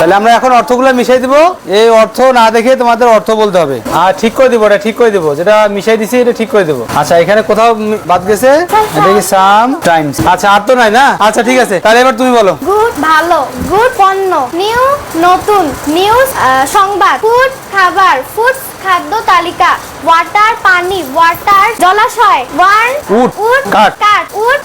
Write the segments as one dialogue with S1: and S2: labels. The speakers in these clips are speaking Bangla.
S1: তাহলে আমরা এখন অর্থগুলো মিশাই দিব এই অর্থ না দেখে তোমাদের অর্থ বলতে হবে আর হ্যাঁ, ঠিক করে দিব এটা ঠিক করে দিব যেটা মিশাই দিছি এটা ঠিক করে দেবো আচ্ছা এখানে কোথাও বাদ গেছে
S2: এটা সাম
S1: টাইমস আচ্ছা আর তো নাই না আচ্ছা ঠিক আছে তাহলে এবার তুমি বলো
S2: গুড ভালো গুড পণ্য নিউ নতুন নিউজ সংবাদ ফুড খাবার ফুড খাদ্য তালিকা ওয়াটার পানি ওয়াটার জলাশয় ওয়ান উড উড কাট কাট উড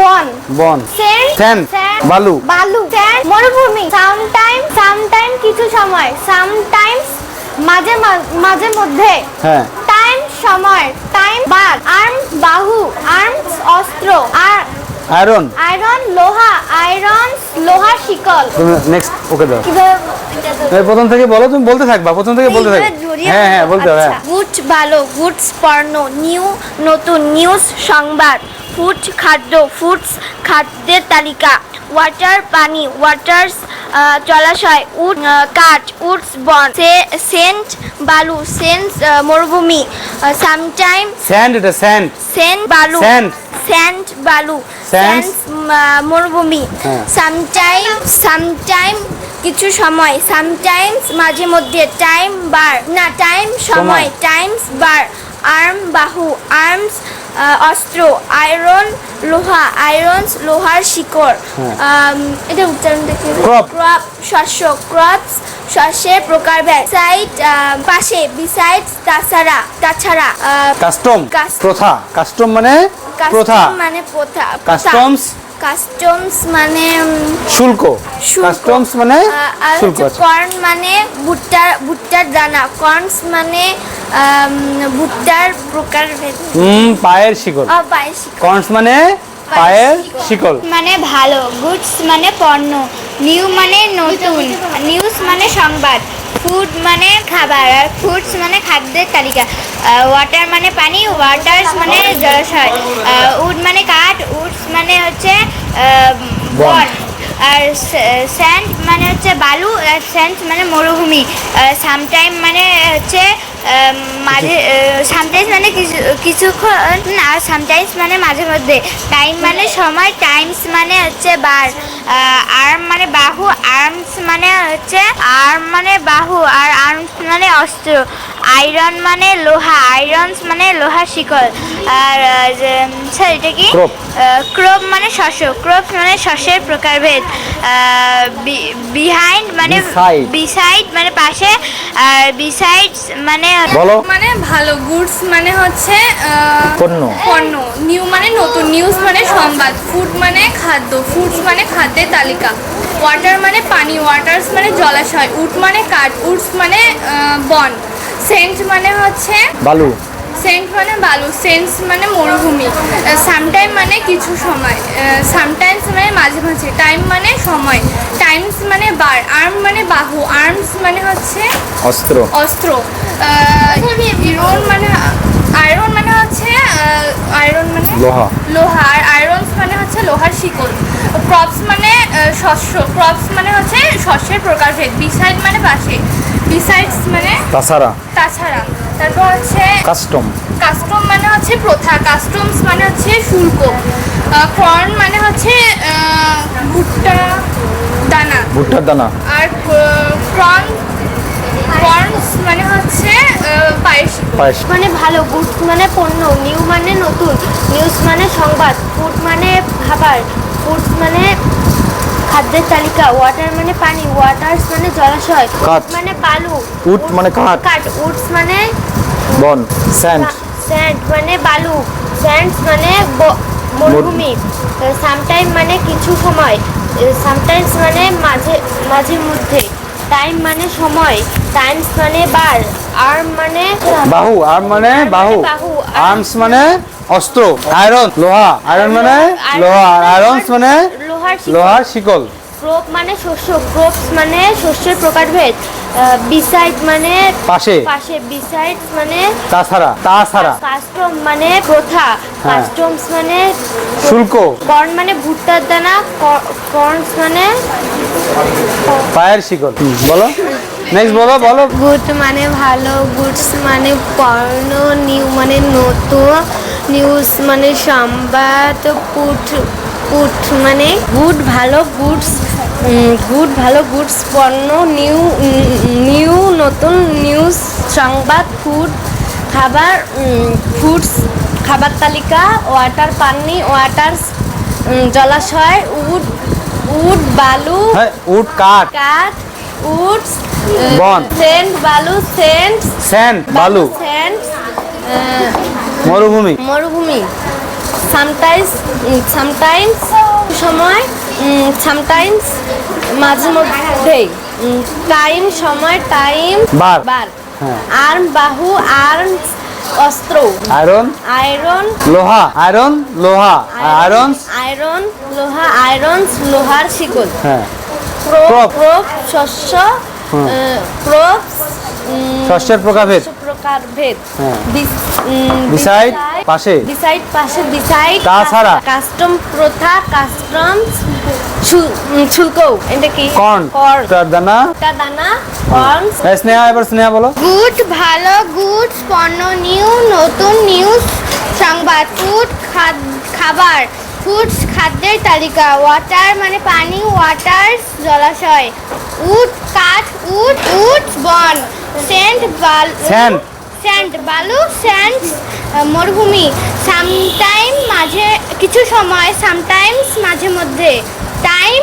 S2: বন বন সেন্ড সেন্ড বালু বালু সেন্ড মরুভূমি সামটাইম সামটাইম কিছু সময় সামটাইম মাঝে মাঝে মধ্যে হ্যাঁ টাইম সময় টাইম বার আর্ম বাহু আর্মস অস্ত্র
S1: আর আয়রন
S2: আয়রন লোহা আয়রন লোহা শিকল
S1: নেক্সট ওকে দাও এই প্রথম থেকে বলো তুমি বলতে থাকবা প্রথম থেকে বলতে থাকবা হ্যাঁ হ্যাঁ বলতে হবে
S2: গুড হ্যাঁ। আচ্ছা, ভালো গুড পর্ণ নিউ নতুন নিউজ সংবাদ ফুড খাদ্য ফুডস খাদ্যের তালিকা ওয়াটার পানি ওয়াটার্স জলাশয় উড কাঠ উডস বন সেন্ট বালু সেন্ট মরুভূমি সামটাইম
S1: স্যান্ড এটা স্যান্ড
S2: সেন্ট বালু স্যান্ড স্যান্ড বালু স্যান্ড মরুভূমি সামটাইম সামটাইম কিছু সময় সামটাইমস মাঝে মধ্যে টাইম বার না টাইম সময় টাইমস বার আর্ম বাহু আর্মস অস্ত্র আয়রন লোহা আয়রন লোহার শিকড় হ্যাঁ। এটা উচ্চারণ দেখে ক্রপ শস্য ক্রপ শস্যে প্রকার সাইড পাশে বিসাইড তাছাড়া তাছাড়া
S1: কাস্টম প্রথা কাস্টম মানে প্রথা
S2: মানে প্রথা কাস্টমস কাস্টমস মানে
S1: শুল্ক কাস্টমস মানে
S2: শুল্ক আচ্ছা। কর্ন মানে ভুট্টা ভুট্টার দানা কর্নস মানে ভুট্টার প্রকারভেদ
S1: হুম পায়ের শিকল পায়ের শিকল কর্নস মানে পায়ের শিকল
S2: মানে ভালো গুডস মানে পণ্য নিউ মানে নতুন নিউজ মানে সংবাদ ফুড মানে খাবার আর ফুডস মানে খাদ্যের তালিকা ওয়াটার মানে পানি ওয়াটার্স মানে জলাশয় উড মানে কাঠ উডস মানে হচ্ছে বন আর স্যান্ড মানে হচ্ছে বালু আর স্যান্ড মানে মরুভূমি সামটাইম মানে হচ্ছে মাঝে সামটাইমস মানে কিছু কিছুক্ষণ আর সামটাইমস মানে মাঝে মধ্যে টাইম মানে সময় টাইমস মানে হচ্ছে বার আর্ম মানে বাহু আর্মস মানে হচ্ছে আর্ম মানে বাহু আর আর্মস মানে অস্ত্র আয়রন মানে লোহা আয়রনস মানে লোহা শিকল আর স্যার এটা কি ক্রোপ মানে শস্য ক্রোপ মানে শস্যের প্রকারভেদ বিহাইন্ড মানে বিসাইড মানে পাশে আর বিসাইডস মানে বলো মানে ভালো গুডস মানে হচ্ছে পণ্য পণ্য নিউ মানে নতুন নিউজ মানে সংবাদ ফুড মানে খাদ্য ফুডস মানে খাদ্যের তালিকা ওয়াটার মানে পানি ওয়াটার্স মানে জলাশয় উড মানে কাঠ উডস মানে বন সেন্ট মানে হচ্ছে বালু সেন্ট মানে বালু সেন্স মানে মরুভূমি সামটাইম মানে কিছু সময় সামটাইমস মানে মাঝে মাঝে টাইম মানে সময় টাইমস মানে বার আর্ম মানে বাহু আর্মস মানে হচ্ছে অস্ত্র অস্ত্র ইরোন মানে আয়রন মানে হচ্ছে আয়রন মানে লোহা লোহা আর আয়রনস মানে হচ্ছে লোহার শিকল ক্রপস মানে শস্য ক্রপস মানে হচ্ছে শস্যের প্রকারভেদ বিসাইড মানে পাশে বিসাইডস মানে তাছাড়া তাছাড়া তারপর হচ্ছে কাস্টম কাস্টম মানে হচ্ছে প্রথা কাস্টমস মানে হচ্ছে শুল্ক কর্ন মানে হচ্ছে ভুট্টা দানা ভুট্টার দানা আর ক্রন কর্নস মানে হচ্ছে পায়েস পায়েস মানে ভালো গুড মানে পণ্য নিউ মানে নতুন নিউজ মানে সংবাদ ফুড মানে খাবার ফুডস মানে খাদ্যের তালিকা ওয়াটার মানে পানি ওয়াটার্স মানে জলাশয় মানে বালু
S1: উট মানে কাঠ
S2: কাঠ উটস মানে
S1: বন স্যান্ড
S2: স্যান্ড মানে বালু স্যান্ডস মানে মরুভূমি সামটাইম মানে কিছু সময় সামটাইমস মানে মাঝে মাঝে মধ্যে টাইম মানে সময় টাইমস মানে বার আর্ম মানে
S1: বাহু আর্ম মানে, মানে বাহু আর্মস মানে অস্ত্র আয়রন লোহা আয়রন মানে লোহা আর মানে, মানে
S2: লোহার শিকল ক্রপ মানে শস্য ক্রপস মানে শস্যের প্রকারভেদ বিসাইড মানে পাশে পাশে বিসাইড মানে
S1: তাছাড়া তাছাড়া
S2: কাস্টম মানে প্রথা কাস্টমস হ্যাঁ। মানে শুল্ক কর্ন মানে ভুট্টার দানা কর্নস মানে
S1: পায়ের শিকল বলো নেক্সট বলো বলো
S2: গুড মানে ভালো গুডস মানে পর্ণ নিউ মানে নতুন নিউজ মানে সংবাদ পুট গুড মানে গুড ভালো গুডস গুড ভালো গুডস পণ্য নিউ নিউ নতুন নিউজ সংবাদ ফুড খাবার ফুডস খাবার তালিকা ওয়াটার পানি ওয়াটার জলাশয় উড উড বালু
S1: হ্যাঁ, উড কাঠ
S2: কাঠ উড বন সেন্ট বালু সেন্ট
S1: সেন্ট বালু সেন্ট মরুভূমি
S2: মরুভূমি সামটাইমস সামটাইমস mm, সময় সামটাইমস mm, মাঝে মধ্যে টাইম mm, সময় টাইম বার বার আর্ম হ্যাঁ। বাহু আর্ম অস্ত্র আয়রন আয়রন
S1: লোহা আয়রন লোহা আয়রন
S2: আয়রন লোহা আয়রন লোহার শিকল হ্যাঁ ক্রপ শস্য ক্রপস
S1: ষষ্ঠের প্রকারভেদ
S2: প্রকারভেদ হ্যাঁ। পাশে পাশে তাছাড়া কাস্টম প্রথা কাস্টম শুল্ক এটা কি
S1: কর্ন দানা দানা কর্ন স্নেহা এবার স্নেহা বলো
S2: গুড ভালো গুড পণ্য নিউ নতুন নিউজ সংবাদ ফুড খাবার ফুডস খাদ্যের তালিকা ওয়াটার মানে পানি ওয়াটার জলাশয় উড কাঠ উড উড বন স্যান্ড বালু স্যান্ড স্যান্ড বালু স্যান্ড মরুভূমি সামটাইম মাঝে কিছু সময় সামটাইমস মাঝে মধ্যে টাইম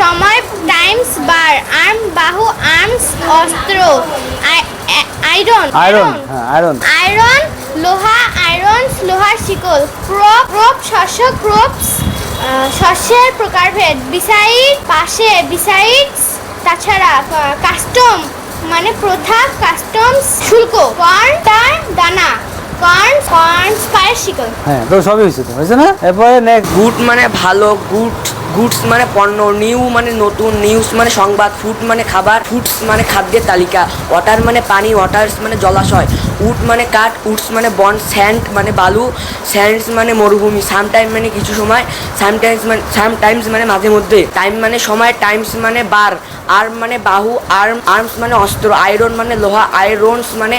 S2: সময় টাইমস বার আর্ম বাহু আর্মস অস্ত্র আয়রন আয়রন হ্যাঁ, আয়রন আয়রন লোহা আয়রনস লোহার শিকল ক্রপ ক্রপ শস্য ক্রপস শস্যের প্রকারভেদ বিসাইড পাশে বিসাইডস তাছাড়া কাস্টম মানে প্রথা কাস্টমস শুল্ক কর্ন তার দানা কর্ন কর্ন পায়ের
S1: হ্যাঁ তো সবই হয়েছে তো হয়েছে না এরপরে নেক্সট
S2: গুড মানে ভালো গুড গুডস মানে পণ্য নিউ মানে নতুন নিউজ মানে সংবাদ ফুড মানে খাবার ফুডস মানে খাদ্যের তালিকা ওয়াটার মানে পানি ওয়াটার্স মানে জলাশয় উড মানে কাঠ উডস মানে বন স্যান্ড মানে বালু স্যান্ডস মানে মরুভূমি সামটাইম মানে কিছু সময় সামটাইমস মানে সামটাইমস মানে মাঝে মধ্যে টাইম মানে সময় টাইমস মানে বার আর্ম মানে বাহু আর্ম আর্মস মানে অস্ত্র আয়রন মানে লোহা আয়রনস মানে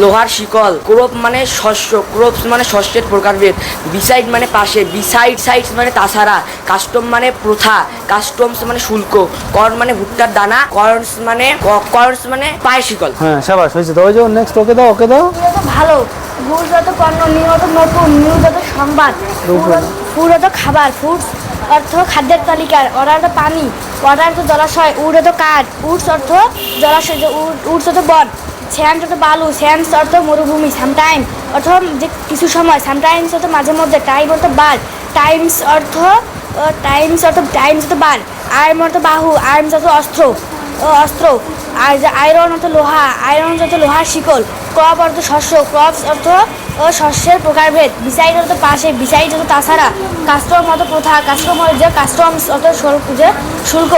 S2: লোহার শিকল ক্রোপ মানে শস্য ক্রোপস মানে শস্যের প্রকারভেদ বিসাইড মানে পাশে বিসাইড সাইডস মানে তাছাড়া কাস্টম মানে প্রথা কাস্টমস মানে শুল্ক কর্ন মানে ভুট্টার দানা কর্নস মানে কর্নস মানে পায়ের শিকল
S1: হ্যাঁ সাবাস হয়েছে তো ওই যে নেক্সট ওকে দাও ওকে দাও
S2: ভালো গুড় যত পণ্য নিয়ত নতুন নিয়ত সংবাদ ফুড অর্থ খাবার ফুডস অর্থ খাদ্যের তালিকার অর্ডার তো পানি অর্ডার তো জলাশয় উড অর্থ কাঠ উডস অর্থ জলাশয় উডস অর্থ বন স্যান্ড অর্থ বালু স্যান্ডস অর্থ মরুভূমি সামটাইম অর্থ যে কিছু সময় সামটাইমস অর্থ মাঝে মধ্যে টাইম অর্থ বার টাইমস অর্থ টাইমস অর্থ টাইমস অর্থ বার আর্ম অর্থ বাহু আর্মস অর্থ অস্ত্র অস্ত্র আর আয়রন অর্থ লোহা আয়রন অর্থ লোহার শিকল ক্রপ অর্থ শস্য ক্রপস অর্থ ও শস্যের প্রকারভেদ বিচারিত পাশে বিচারিত তাছাড়া কাস্টম অত প্রথা কাস্টম যে কাস্টম অত শুল্ক যে শুল্ক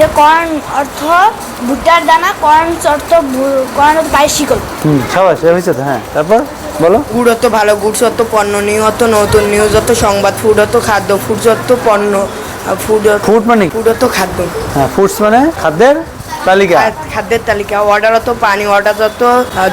S2: যে কর্ন অর্থ ভুট্টার দানা কর্ন অর্থ কর্ন অর্থ বাইশিকল
S1: সাবাস হয়েছে হ্যাঁ তারপর বলো
S2: গুড় অত ভালো গুডস অত পণ্য নিহত নতুন নিউজ অত সংবাদ ফুড অত খাদ্য ফুড অত পণ্য ফুড ফুড মানে ফুড অত খাদ্য
S1: হ্যাঁ ফুডস মানে খাদ্যের তালিকা
S2: খাদ্যের তালিকা অর্ডারত পানি অর্ডারত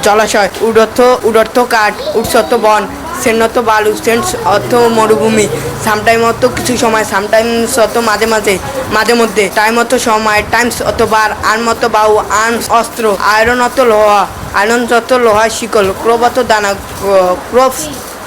S2: জলাশয় উডর্থ উডর্থ কাঠ উৎসত বন সেন্নত বালু সেন্স অর্থ মরুভূমি সামটাইম অত কিছু সময় সামটাইমস অত মাঝে মাঝে মাঝে মধ্যে টাইম অত সময় টাইমস অত বার আর্ম অত বাউ আর্মস অস্ত্র আয়রন অত লোহা আয়রন যত লোহা শিকল ক্রোপ অত দানা ক্রোপস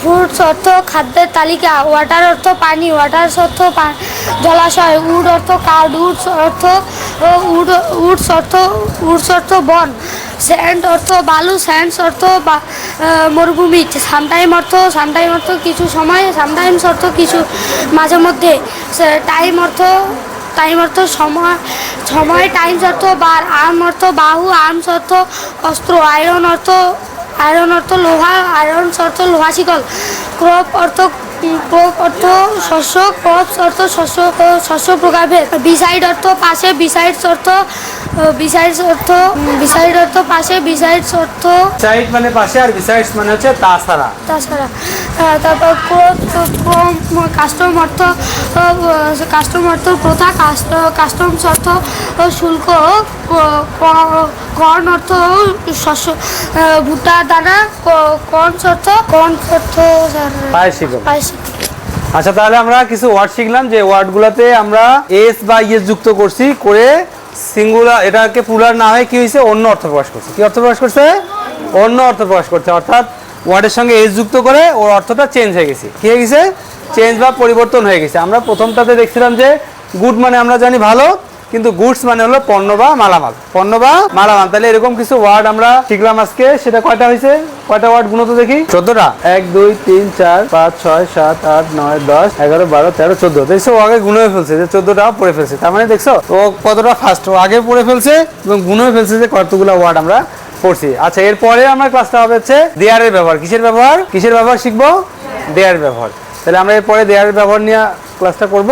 S2: ফুডস অর্থ খাদ্যের তালিকা ওয়াটার অর্থ পানি ওয়াটার অর্থ জলাশয় উড অর্থ কার্ড উডস অর্থ উড উডস অর্থ উডস অর্থ বন স্যান্ড অর্থ বালু স্যান্ডস অর্থ মরুভূমি সামটাইম অর্থ সামটাইম অর্থ কিছু সময় সামটাইমস অর্থ কিছু মাঝে মধ্যে টাইম অর্থ টাইম অর্থ সময় সময় টাইমস অর্থ বার আর্ম অর্থ বাহু আর্মস অর্থ অস্ত্র আয়রন অর্থ আয়রন অর্থ লোহা আয়রন অর্থ লোহা শিকল ক্রপ অর্থ ক্রপ অর্থ শস্য ক্রপস অর্থ শস্য শস্য প্রকারভেদ বিসাইড অর্থ পাশে বিসাইডস অর্থ বিসাইডস অর্থ বিসাইড অর্থ পাশে বিসাইড অর্থ
S1: সাইড মানে পাশে আর বিসাইডস মানে হচ্ছে তাছাড়া
S2: তাছাড়া তারপর ক্রপ কাস্টম অর্থ কাস্টম অর্থ প্রথা কাস্টমস অর্থ শুল্ক কর্ন অর্থ শস্য ভুট্টা দানা কর্ন অর্থ কর্ন অর্থ
S1: আচ্ছা তাহলে আমরা কিছু ওয়ার্ড শিখলাম যে ওয়ার্ডগুলোতে আমরা এস বা ইয়ে যুক্ত করছি করে সিঙ্গুলার এটাকে পুলার না হয়ে কি হয়েছে অন্য অর্থ প্রকাশ করছে কি অর্থ প্রকাশ করছে অন্য অর্থ প্রকাশ করছে অর্থাৎ ওয়ার্ডের সঙ্গে এস যুক্ত করে ওর অর্থটা চেঞ্জ হয়ে গেছে কি হয়ে গেছে চেঞ্জ বা পরিবর্তন হয়ে গেছে আমরা প্রথমটাতে দেখছিলাম যে গুড মানে আমরা জানি ভালো কিন্তু গুডস মানে হলো পণ্য বা মালামাল পণ্য বা মালামাল তাহলে এরকম কিছু ওয়ার্ড আমরা শিখলাম আজকে সেটা কয়টা হয়েছে কয়টা ওয়ার্ড গুণ তো দেখি চোদ্দটা এক দুই তিন চার পাঁচ ছয় সাত আট নয় দশ এগারো বারো তেরো চোদ্দ দেখছো আগে হয়ে ফেলছে যে চোদ্দটা পড়ে ফেলছে তার মানে দেখছো ও কতটা ফার্স্ট ও আগে পড়ে ফেলছে এবং গুণে ফেলছে যে কতগুলো ওয়ার্ড আমরা পড়ছি আচ্ছা এরপরে আমার ক্লাসটা হবে হচ্ছে দেয়ারের ব্যবহার কিসের ব্যবহার কিসের ব্যবহার শিখবো দেয়ারের ব্যবহার তাহলে আমরা এরপরে দেয়ার ব্যবহার নিয়ে ক্লাসটা করব